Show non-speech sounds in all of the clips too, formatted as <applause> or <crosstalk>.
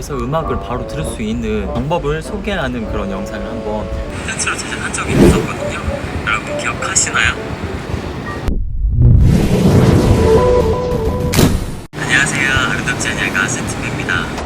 이용해서 음악을 바로 들을 수 있는 방법을 소개하는 그런 영상을 한번 콘텐츠로 제작한 적이 있었거든요. 여러분 기억하시나요?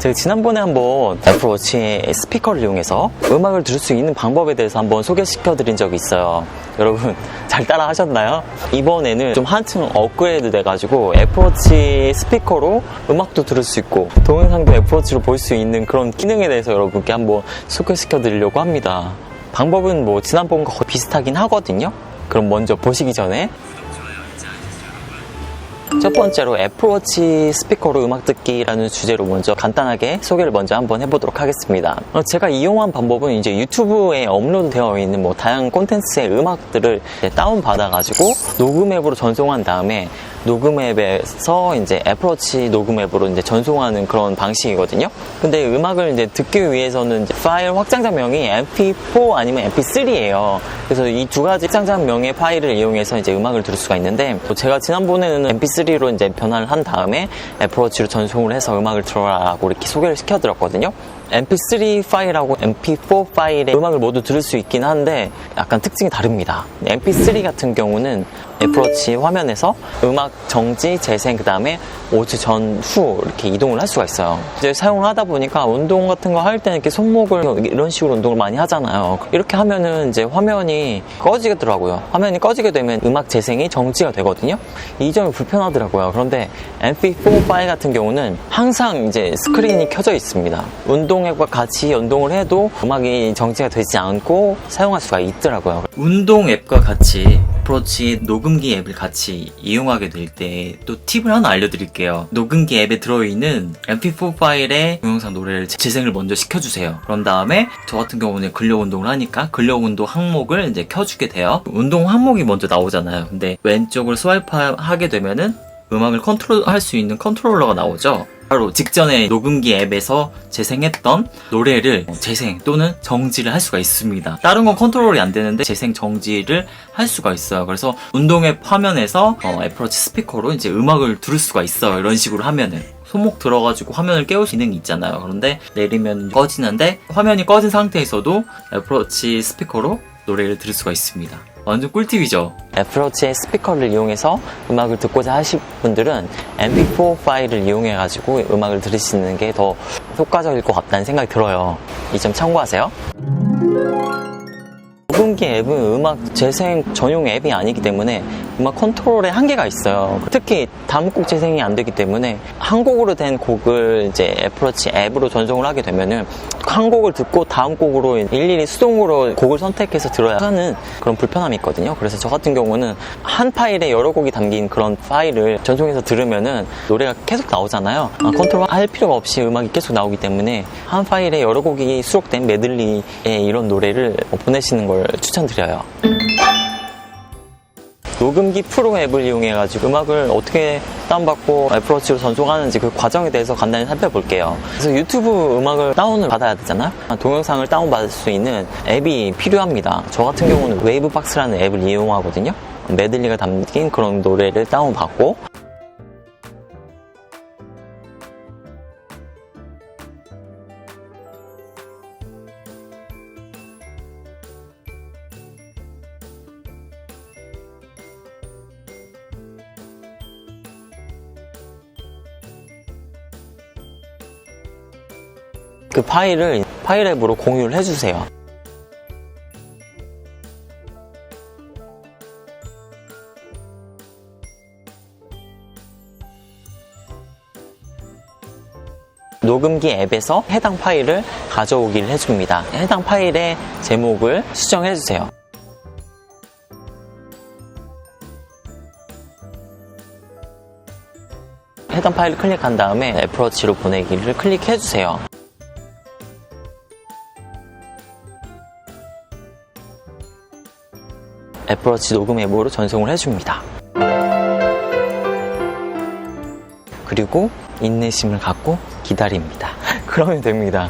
제가 지난번에 한번 애플워치 스피커를 이용해서 음악을 들을 수 있는 방법에 대해서 한번 소개시켜 드린 적이 있어요. <laughs> 여러분 잘 따라 하셨나요? 이번에는 좀 한층 업그레이드 돼가지고 애플워치 스피커로 음악도 들을 수 있고 동영상도 애플워치로 볼 수 있는 그런 기능에 대해서 여러분께 한번 소개시켜 드리려고 합니다. 방법은 뭐 지난번과 거의 비슷하긴 하거든요. 그럼 먼저 보시기 전에 첫 번째로 애플워치 스피커로 음악 듣기라는 주제로 먼저 간단하게 소개를 먼저 한번 해보도록 하겠습니다. 어, 제가 이용한 방법은 이제 유튜브에 업로드되어 있는 뭐 다양한 콘텐츠의 음악들을 다운받아가지고 녹음 앱으로 전송한 다음에 녹음 앱에서 이제 애플워치 녹음 앱으로 이제 전송하는 그런 방식이거든요. 근데 음악을 이제 듣기 위해서는 이제 파일 확장자명이 MP4 아니면 MP3예요. 그래서 이 두 가지 확장자명의 파일을 이용해서 이제 음악을 들을 수가 있는데 뭐 제가 지난번에는 MP3로 이제 변환을 한 다음에 애플워치로 전송을 해서 음악을 들어라라고 이렇게 소개를 시켜드렸거든요. MP3 파일하고 MP4 파일의 음악을 모두 들을 수 있긴 한데 약간 특징이 다릅니다. MP3 같은 경우는 애플워치 화면에서 음악 정지, 재생, 그 다음에 5초 전, 후 이렇게 이동을 할 수가 있어요. 이제 사용을 하다 보니까 운동 같은 거 할 때는 이렇게 손목을 이런 식으로 운동을 많이 하잖아요. 이렇게 하면은 이제 화면이 꺼지겠더라고요. 화면이 꺼지게 되면 음악 재생이 정지가 되거든요. 이 점이 불편하더라고요. 그런데 MP4 파일 같은 경우는 항상 이제 스크린이 켜져 있습니다. 운동 앱과 같이 연동을 해도 음악이 정지가 되지 않고 사용할 수가 있더라고요. 운동 앱과 같이 어프로치 녹음기 앱을 같이 이용하게 될 때 또 팁을 하나 알려드릴게요. 녹음기 앱에 들어있는 MP4 파일에 동영상 노래를 재생을 먼저 시켜주세요. 그런 다음에 저 같은 경우는 근력 운동을 하니까 근력 운동 항목을 이제 켜주게 돼요. 운동 항목이 먼저 나오잖아요. 근데 왼쪽을 스와이프 하게 되면은 음악을 컨트롤 할 수 있는 컨트롤러가 나오죠. 바로 직전에 녹음기 앱에서 재생했던 노래를 재생 또는 정지를 할 수가 있습니다. 다른 건 컨트롤이 안 되는데 재생 정지를 할 수가 있어요. 그래서 운동 앱 화면에서 어, 애플워치 스피커로 이제 음악을 들을 수가 있어요. 이런 식으로 하면은. 손목 들어가지고 화면을 깨울 기능이 있잖아요. 그런데 내리면 꺼지는데 화면이 꺼진 상태에서도 애플워치 스피커로 노래를 들을 수가 있습니다. 완전 꿀팁이죠. 애플워치의 스피커를 이용해서 음악을 듣고자 하실 분들은 MP4 파일을 이용해가지고 음악을 들으시는 게 더 효과적일 것 같다는 생각이 들어요. 이 점 참고하세요. 녹음기 앱은 음악 재생 전용 앱이 아니기 때문에 음악 컨트롤에 한계가 있어요. 특히 다음 곡 재생이 안 되기 때문에 한 곡으로 된 곡을 이제 애플워치 앱으로 전송을 하게 되면은 한 곡을 듣고 다음 곡으로 일일이 수동으로 곡을 선택해서 들어야 하는 그런 불편함이 있거든요. 그래서 저 같은 경우는 한 파일에 여러 곡이 담긴 그런 파일을 전송해서 들으면은 노래가 계속 나오잖아요. 아, 컨트롤 할 필요가 없이 음악이 계속 나오기 때문에 한 파일에 여러 곡이 수록된 메들리의 이런 노래를 보내시는 걸 추천드려요. 녹음기 프로 앱을 이용해가지고 음악을 어떻게 다운받고 애플워치로 전송하는지 그 과정에 대해서 간단히 살펴볼게요. 그래서 유튜브 음악을 다운을 받아야 되잖아요. 동영상을 다운받을 수 있는 앱이 필요합니다. 저 같은 경우는 웨이브박스라는 앱을 이용하거든요. 메들리가 담긴 그런 노래를 다운받고 그 파일을 파일 앱으로 공유를 해주세요. 녹음기 앱에서 해당 파일을 가져오기를 해줍니다. 해당 파일의 제목을 수정해주세요. 해당 파일을 클릭한 다음에 애플워치로 보내기를 클릭해주세요. 애플워치 녹음 앱으로 전송을 해줍니다. 그리고 인내심을 갖고 기다립니다. <laughs> 그러면 됩니다.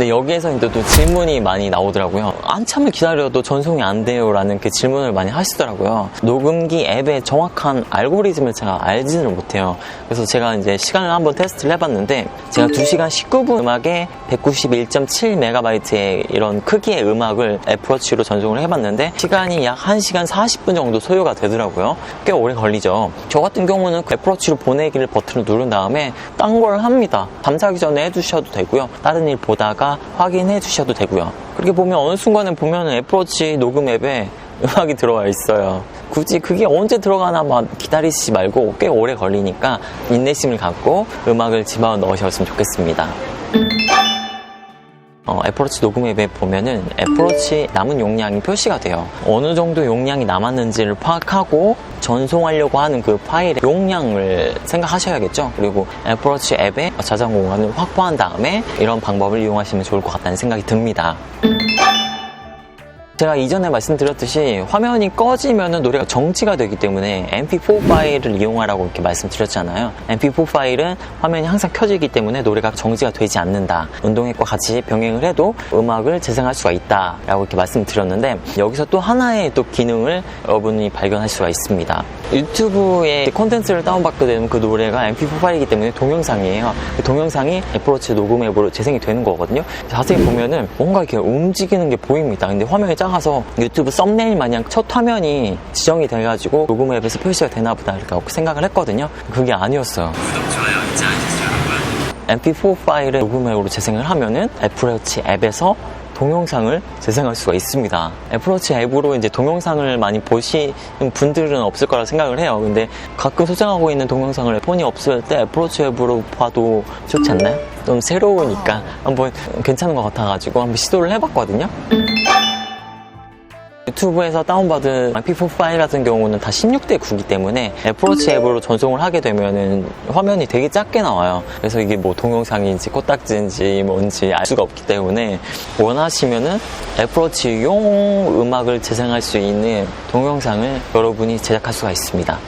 근데 여기에서 이제 또 질문이 많이 나오더라고요. 한참을 기다려도 전송이 안 돼요라는 그 질문을 많이 하시더라고요. 녹음기 앱의 정확한 알고리즘을 제가 알지를 못해요. 그래서 제가 이제 시간을 한번 테스트를 해봤는데 제가 2시간 19분 음악에 191.7MB의 이런 크기의 음악을 애플워치로 전송을 해봤는데 시간이 약 1시간 40분 정도 소요가 되더라고요. 꽤 오래 걸리죠. 저 같은 경우는 그 애플워치로 보내기를 버튼을 누른 다음에 딴 걸 합니다. 잠자기 전에 해두셔도 되고요. 다른 일 보다가 확인해 주셔도 되고요. 그렇게 보면 어느 순간에 보면 애플워치 녹음 앱에 <laughs> 음악이 들어와 있어요. 굳이 그게 언제 들어가나 막 기다리시지 말고 꽤 오래 걸리니까 인내심을 갖고 음악을 집어 넣으셨으면 좋겠습니다. 어, 애플워치 녹음 앱에 보면은 애플워치 남은 용량이 표시가 돼요. 어느 정도 용량이 남았는지를 파악하고 전송하려고 하는 그 파일의 용량을 생각하셔야겠죠. 그리고 애플워치 앱에 저장 공간을 확보한 다음에 이런 방법을 이용하시면 좋을 것 같다는 생각이 듭니다. 제가 이전에 말씀드렸듯이 화면이 꺼지면 노래가 정지가 되기 때문에 MP4 파일을 이용하라고 이렇게 말씀드렸잖아요. MP4 파일은 화면이 항상 켜지기 때문에 노래가 정지가 되지 않는다. 운동액과 같이 병행을 해도 음악을 재생할 수가 있다라고 이렇게 말씀드렸는데 여기서 또 하나의 또 기능을 여러분이 발견할 수가 있습니다. 유튜브에 콘텐츠를 다운받게 되면 그 노래가 MP4 파일이기 때문에 동영상이에요. 그 동영상이 애플워치 녹음 앱으로 재생이 되는 거거든요. 자세히 보면은 뭔가 이렇게 움직이는 게 보입니다. 근데 화면이 작 아서 유튜브 썸네일 마냥 첫 화면이 지정이 돼가지고 녹음 앱에서 표시가 되나 보다 이렇게 생각을 했거든요. 그게 아니었어요. 구독, 좋아요 잊지 않으시죠 여러분? MP4 파일을 녹음 앱으로 재생을 하면은 애플워치 앱에서 동영상을 재생할 수가 있습니다. 애플워치 앱으로 이제 동영상을 많이 보시는 분들은 없을 거라 생각을 해요. 근데 가끔 소장하고 있는 동영상을 폰이 없을 때 애플워치 앱으로 봐도 좋지 않나요? 좀 새로우니까 한번 괜찮은 것 같아가지고 한번 시도를 해봤거든요. 유튜브에서 다운받은 MP4 파일 같은 경우는 다 16대 9기 때문에 애플워치 앱으로 전송을 하게 되면은 화면이 되게 작게 나와요. 그래서 이게 뭐 동영상인지 코딱지인지 뭔지 알 수가 없기 때문에 원하시면은 애플워치용 음악을 재생할 수 있는 동영상을 여러분이 제작할 수가 있습니다.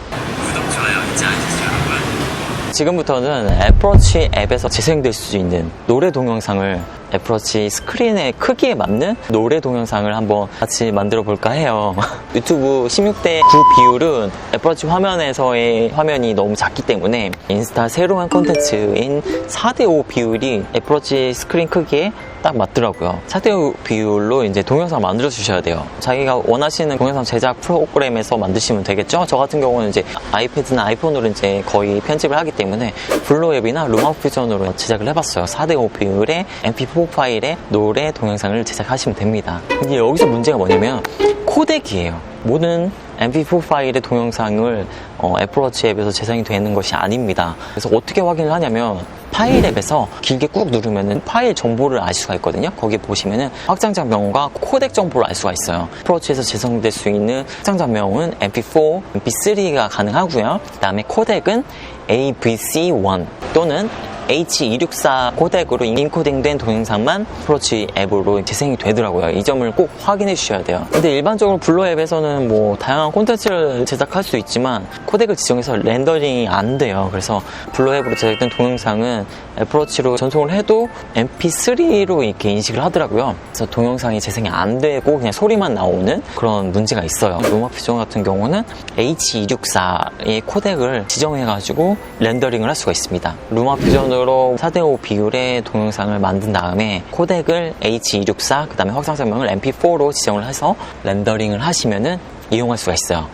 구독, 좋아요 잊지 않으시죠 여러분? 지금부터는 애플워치 앱에서 재생될 수 있는 노래 동영상을 애플워치 스크린의 크기에 맞는 노래 동영상을 한번 같이 만들어 볼까 해요. <laughs> 유튜브 16대 9 비율은 애플워치 화면에서의 화면이 너무 작기 때문에 인스타 새로운 콘텐츠인 4대 5 비율이 애플워치 스크린 크기에 딱 맞더라고요. 4대 5 비율로 이제 동영상 만들어 주셔야 돼요. 자기가 원하시는 동영상 제작 프로그램에서 만드시면 되겠죠? 저 같은 경우는 이제 아이패드나 아이폰으로 이제 거의 편집을 하기 때문에 블루 앱이나 루마 퓨전으로 제작을 해봤어요. 4대 5 비율의 MP4 파일에 노래 동영상을 제작하시면 됩니다. 근데 여기서 문제가 뭐냐면 코덱이에요. 모든 MP4 파일의 동영상을 어, 애플워치 앱에서 재생이 되는 것이 아닙니다. 그래서 어떻게 확인을 하냐면 파일 앱에서 길게 꾹 누르면은 파일 정보를 알 수가 있거든요. 거기 보시면은 확장자 명과 코덱 정보를 알 수가 있어요. 애플워치에서 재생될 수 있는 확장자 명은 MP4, MP3가 가능하고요. 그 다음에 코덱은 AVC1 또는 H264 코덱으로 인코딩된 동영상만 프로치 앱으로 재생이 되더라고요. 이 점을 꼭 확인해 주셔야 돼요. 근데 일반적으로 블루 앱에서는 뭐 다양한 콘텐츠를 제작할 수 있지만 코덱을 지정해서 렌더링이 안 돼요. 그래서 블루 앱으로 제작된 동영상은 애플워치로 전송을 해도 MP3로 이렇게 인식을 하더라고요. 그래서 동영상이 재생이 안 되고 그냥 소리만 나오는 그런 문제가 있어요. 루마 퓨전 같은 경우는 H264의 코덱을 지정해가지고 렌더링을 할 수가 있습니다. 루마 퓨전으로 4대5 비율의 동영상을 만든 다음에 코덱을 H264, 그 다음에 확장 설명을 MP4로 지정을 해서 렌더링을 하시면은 이용할 수가 있어요.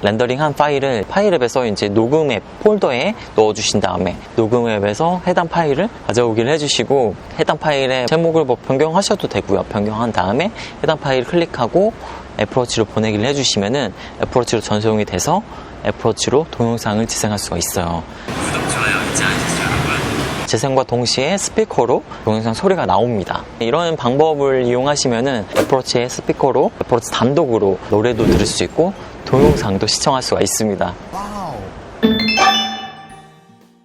렌더링한 파일을 파일 앱에서 이제 녹음 앱 폴더에 넣어주신 다음에 녹음 앱에서 해당 파일을 가져오기를 해주시고 해당 파일의 제목을 뭐 변경하셔도 되고요. 변경한 다음에 해당 파일을 클릭하고 애플워치로 보내기를 해주시면은 애플워치로 전송이 돼서 애플워치로 동영상을 재생할 수가 있어요. 구독, 좋아요 잊지 않으시죠 여러분? 재생과 동시에 스피커로 동영상 소리가 나옵니다. 이런 방법을 이용하시면은 애플워치의 스피커로 애플워치 단독으로 노래도 들을 수 있고 동영상도 시청할 수가 있습니다.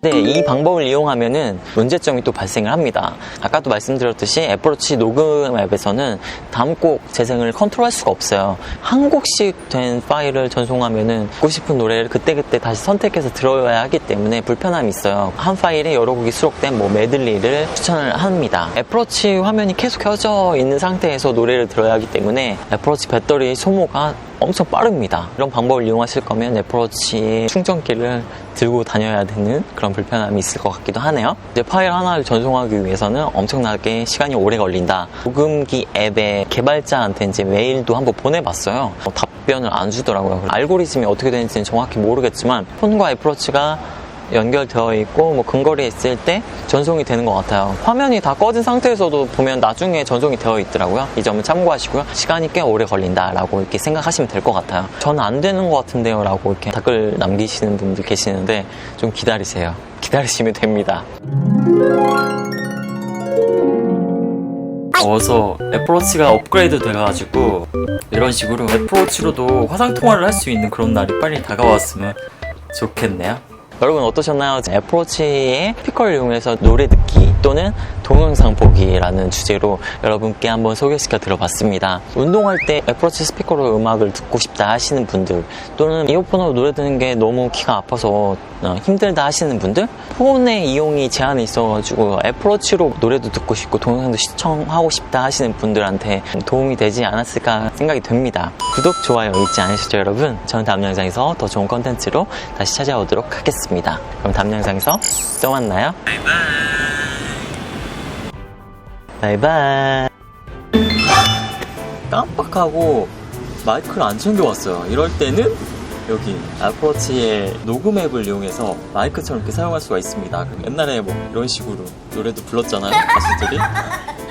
네, 이 방법을 이용하면은 문제점이 또 발생을 합니다. 아까도 말씀드렸듯이 애플워치 녹음 앱에서는 다음 곡 재생을 컨트롤할 수가 없어요. 한 곡씩 된 파일을 전송하면은 듣고 싶은 노래를 그때그때 다시 선택해서 들어야 하기 때문에 불편함이 있어요. 한 파일에 여러 곡이 수록된 뭐 메들리를 추천을 합니다. 애플워치 화면이 계속 켜져 있는 상태에서 노래를 들어야 하기 때문에 애플워치 배터리 소모가 엄청 빠릅니다. 이런 방법을 이용하실 거면 애플워치 충전기를 들고 다녀야 되는 그런 불편함이 있을 것 같기도 하네요. 이제 파일 하나를 전송하기 위해서는 엄청나게 시간이 오래 걸린다. 녹음기 앱의 개발자한테 이제 메일도 한번 보내봤어요. 어, 답변을 안 주더라고요. 알고리즘이 어떻게 되는지는 정확히 모르겠지만 폰과 애플워치가 연결되어 있고 뭐 근거리에 있을 때 전송이 되는 것 같아요. 화면이 다 꺼진 상태에서도 보면 나중에 전송이 되어 있더라고요. 이 점을 참고하시고요. 시간이 꽤 오래 걸린다라고 이렇게 생각하시면 될 것 같아요. 저는 안 되는 것 같은데요라고 이렇게 댓글 남기시는 분들 계시는데 좀 기다리세요. 기다리시면 됩니다. 어서 애플워치가 업그레이드 돼가지고 이런 식으로 애플워치로도 화상 통화를 할 수 있는 그런 날이 빨리 다가왔으면 좋겠네요. 여러분 어떠셨나요? 애플워치의 스피커를 이용해서 노래 듣기 또는 동영상 보기라는 주제로 여러분께 한번 소개시켜 드려봤습니다. 운동할 때 애플워치 스피커로 음악을 듣고 싶다 하시는 분들 또는 이어폰으로 노래 듣는 게 너무 귀가 아파서 어, 힘들다 하시는 분들 폰의 이용이 제한이 있어가지고 애플워치로 노래도 듣고 싶고 동영상도 시청하고 싶다 하시는 분들한테 도움이 되지 않았을까 생각이 됩니다. 구독, 좋아요 잊지 않으시죠 여러분? 저는 다음 영상에서 더 좋은 컨텐츠로 다시 찾아오도록 하겠습니다. 그럼 다음 영상에서 또 만나요. 바이바이. 깜빡하고 마이크를 안 챙겨왔어요. 이럴 때는 여기 애플워치의 녹음 앱을 이용해서 마이크처럼 이렇게 사용할 수가 있습니다. 옛날에 뭐 이런 식으로 노래도 불렀잖아요. 가수들이.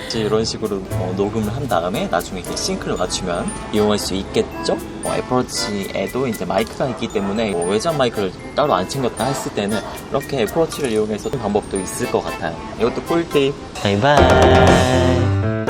이제 이런 식으로 어, 녹음을 한 다음에 나중에 이렇게 싱크를 맞추면 이용할 수 있겠죠? 어, 애플워치에도 이제 마이크가 있기 때문에 뭐 외장 마이크를 따로 안 챙겼다 했을 때는 이렇게 애플워치를 이용해서 방법도 있을 것 같아요. 이것도 꿀팁. 바이바이.